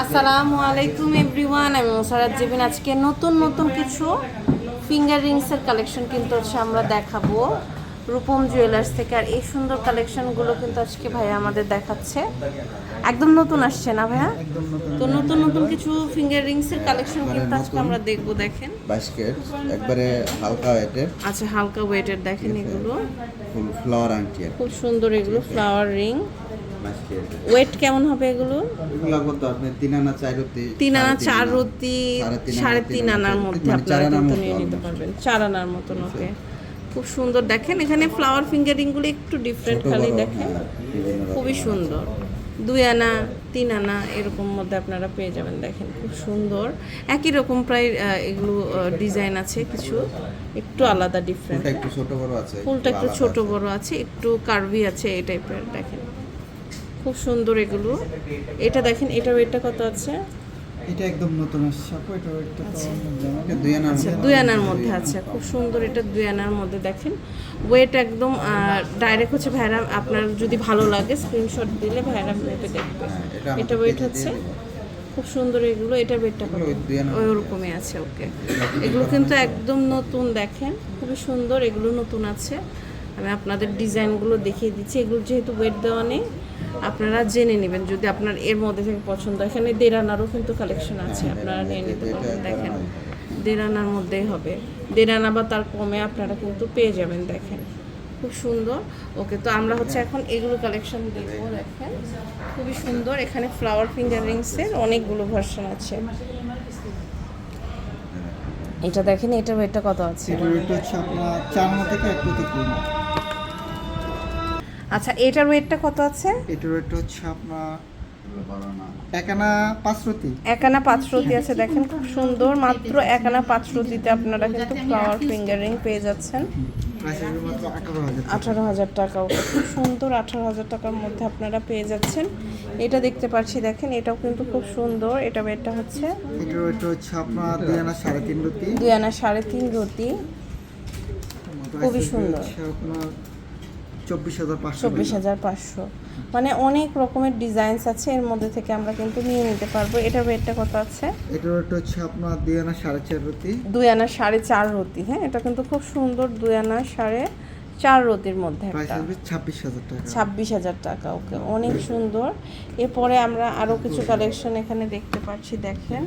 আসসালামু আলাইকুম এভরিওয়ান, আমি মোসারাত জেবিন। আজকে নতুন নতুন কিছু ফিঙ্গার রিংসের কালেকশন কিন্তু হচ্ছে আমরা দেখাবো। রূপম জুয়েলার্স থেকে। আর এই সুন্দর কালেকশনগুলো কিন্তু আজকে ভাইয়া আমাদের দেখাচ্ছে। একদম নতুন আসছে না ভাইয়া? তো নতুন নতুন কিছু ফিঙ্গার রিংসের কালেকশন কিন্তু আজকে আমরা দেখব দেখেন। বাইশ কেট একবারে হালকা ওয়েটের আচ্ছা হালকা ওয়েটের দেখেন এগুলো। ফুল ফ্লাওয়ার আংটি খুব সুন্দর এগুলো ফ্লাওয়ার রিং ওয়েট কেমন হবে এগুলো? এগুলো আপনি আনা চার রুটি তিন আনা আনার মধ্যে মানে আপনারা নিতে পারবেন। চার আনার মতন ওকে খুব সুন্দর দেখেন। এখানে ফ্লাওয়ার ফিঙ্গারিংগুলো একটু ডিফারেন্ট খালি দেখেন। হ্যাঁ। খুবই সুন্দর। দুই আনা তিন আনা এরকম মধ্যে আপনারা পেয়ে যাবেন দেখেন খুব সুন্দর। একই রকম প্রায় এগুলো ডিজাইন আছে কিছু। একটু আলাদা ডিফারেন্ট একটু ছোট বড় আছে ফুলটা একটু ছোট। বড় আছে একটু কার্ভি আছে এই টাইপের দেখেন। খুব সুন্দর এগুলো। এটা দেখেন এটা ওয়েটটা কত আছে? এটা একদম নতুন আসছে আপু এটা জানা এটা দুই আনার আচ্ছা দুই আনার মধ্যে আছে খুব সুন্দর এটা দুই আনার মধ্যে দেখেন। ওয়েট একদম ডাইরেক্ট হচ্ছে ভাইরা আপনার যদি ভালো লাগে স্ক্রিনশট দিলে ভাইরা মেপে দেখবে। হ্যাঁ, এটা ওয়েট হচ্ছে খুব সুন্দর এগুলো এটা ওই ওরকমই আছে। ওকে। এগুলো কিন্তু একদম নতুন দেখেন খুবই সুন্দর এগুলো নতুন আছে। আমি আপনাদের ডিজাইনগুলো দেখিয়ে দিচ্ছি এগুলো যেহেতু ওয়েট দেওয়া নেই আপনারা জেনে নেবেন, যদি আপনার এর মধ্যে থেকে পছন্দ। এখানে দেড় আনারও কিন্তু কালেকশন আছে, আপনারা নিয়ে নিতে এটা- পারবেন, দেখেন। নয়। দেড় আনার মধ্যেই হবে। দেড় আনা বা তার কমে আপনারা কিন্তু পেয়ে যাবেন, দেখেন। খুব সুন্দর। ওকে, তো আমরা হচ্ছে এখন এগুলো কালেকশন দেখব দেখেন। খুবই সুন্দর, এখানে ফ্লাওয়ার ফিঙ্গার রিংসের অনেকগুলো ভার্সন আছে। এটা দেখেন এটা ওয়েটটা কত আছে? এটা হচ্ছে আপনার চার থেকে এক প্রতি আচ্ছা এটার ওয়েটটা কত আছে? এটা রেট হচ্ছে আপনার একানা পাঁচ একানা পাঁচরতি আছে দেখেন খুব সুন্দর মাত্র একানা পাঁচরতিতে আপনারা কিন্তু ফ্লাওয়ার ফিঙ্গারিং পেয়ে যাচ্ছেন। আঠারো হাজার টাকা। আঠারো হাজার টাকা ওটা খুব সুন্দর আঠারো হাজার টাকার মধ্যে আপনারা পেয়ে যাচ্ছেন। এটা দেখতে পাচ্ছি দেখেন এটাও কিন্তু খুব সুন্দর এটা এটা হচ্ছে এটা হচ্ছে আপনার দুই আনা সাড়ে তিন রতি। দুই আনা সাড়ে তিন প্রাইস খুবই সুন্দর। হচ্ছে চব্বিশ হাজার পাঁচশো চব্বিশ হাজার পাঁচশো। মানে অনেক রকমের ডিজাইনস আছে এর মধ্যে থেকে আমরা কিন্তু নিয়ে নিতে পারব। এটা রেটটা কত আছে? এটা রেট হচ্ছে আপনার দুই আনা সাড়ে চার রতি দুই আনা সাড়ে চার রতি হ্যাঁ? এটা কিন্তু খুব সুন্দর দুই আনা সাড়ে চার রতির মধ্যে একটা। ছাব্বিশ হাজার টাকা। ছাব্বিশ হাজার টাকা ওকে। অনেক সুন্দর। এরপরে আমরা আরও কিছু কালেকশন এখানে দেখতে পাচ্ছি দেখেন।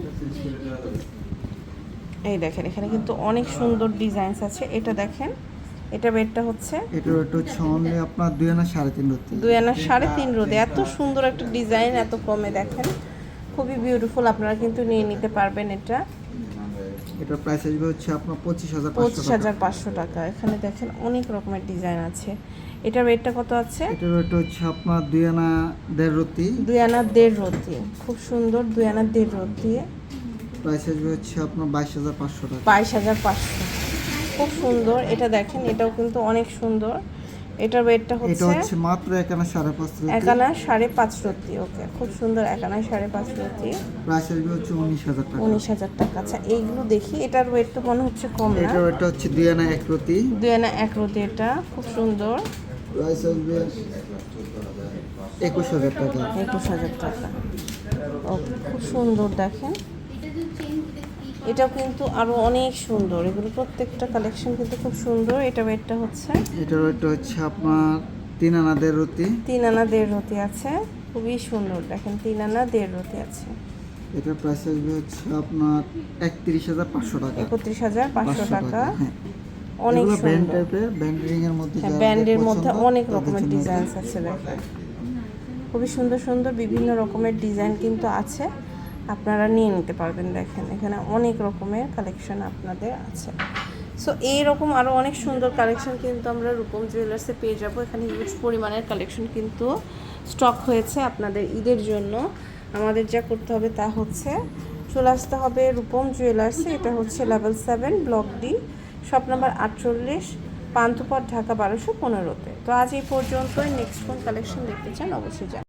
এই দেখেন এখানে কিন্তু অনেক সুন্দর ডিজাইনস আছে। এটা দেখেন। এটা বেডটা হচ্ছে? এটা রেট হচ্ছে অনলি আপনার দুই আনা সাড়ে তিন রতি দুই আনা সাড়ে তিন রোদে এত সুন্দর একটা ডিজাইন এত কমে দেখেন। খুবই বিউটিফুল আপনারা কিন্তু নিয়ে নিতে পারবেন এটা। এটার প্রাইস আসবে হচ্ছে আপনার পঁচিশ হাজার পঁচিশ হাজার পাঁচশো টাকা। এখানে দেখেন অনেক রকমের ডিজাইন আছে। এটা রেটটা কত আছে? এটা রেট হচ্ছে আপনার দুই আনা দেড় রতি দুই আনা দেড় রতি খুব সুন্দর দুই আনা দেড় রতি প্রাইস আসবে হচ্ছে আপনার বাইশ হাজার পাঁচশো টাকা। বাইশ হাজার পাঁচশো। খুব সুন্দর। এটা দেখেন এটাও কিন্তু অনেক সুন্দর। এটার ওয়েটটা হচ্ছে এটা হচ্ছে মাত্র একানা সাড়ে পাঁচ রতি একানা সাড়ে পাঁচ রতি ওকে। খুব সুন্দর একানা সাড়ে পাঁচ রতি প্রাইস আসবে হচ্ছে উনিশ হাজার টাকা। উনিশ হাজার টাকা। আচ্ছা এইগুলো দেখি এটার ওয়েট তো মনে হচ্ছে কম না। এটা এটা হচ্ছে দুই আনা এক রতি দুই আনা এক রতি এটা খুব সুন্দর। প্রাইস আসবে একুশ হাজার টাকা। একুশ হাজার টাকা। ওকে খুব সুন্দর দেখেন। এটাও কিন্তু আরও অনেক সুন্দর। এগুলো প্রত্যেকটা কালেকশন কিন্তু খুব সুন্দর। এটা ওয়েটটা হচ্ছে এটা এটা হচ্ছে আপনার তিন আনা দেড় রতি। তিন আনা দেড় রতি আছে। খুবই সুন্দর। দেখেন তিন আনা দেড় রতি আছে। এটার প্রাইস আসবে হচ্ছে আপনার একত্রিশ হাজার পাঁচশো টাকা। একত্রিশ হাজার পাঁচশো টাকা। হ্যাঁ। অনেক সুন্দর। টাইপের এর মধ্যে ব্যান্ডের মধ্যে অনেক রকমের জন্য ডিজাইনস আছে দেখেন। খুবই সুন্দর সুন্দর বিভিন্ন রকমের ডিজাইন কিন্তু আছে। আপনারা নিয়ে নিতে পারবেন, দেখেন। এখানে অনেক রকমের কালেকশন আপনাদের আছে। সো এইরকম আরও অনেক সুন্দর কালেকশন কিন্তু আমরা রূপম জুয়েলার্সে পেয়ে যাব। এখানে হিউজ পরিমাণের কালেকশন কিন্তু স্টক হয়েছে আপনাদের ঈদের জন্য। আমাদের যা করতে হবে তা হচ্ছে, চলে আসতে হবে রূপম জুয়েলার্সে এটা হচ্ছে level seven block D shop number আটচল্লিশ, পান্থপথ, ঢাকা বারোশো পনেরোতে। তো আজ এই পর্যন্ত নেক্সট কোন কালেকশন দেখতে চান, অবশ্যই জানান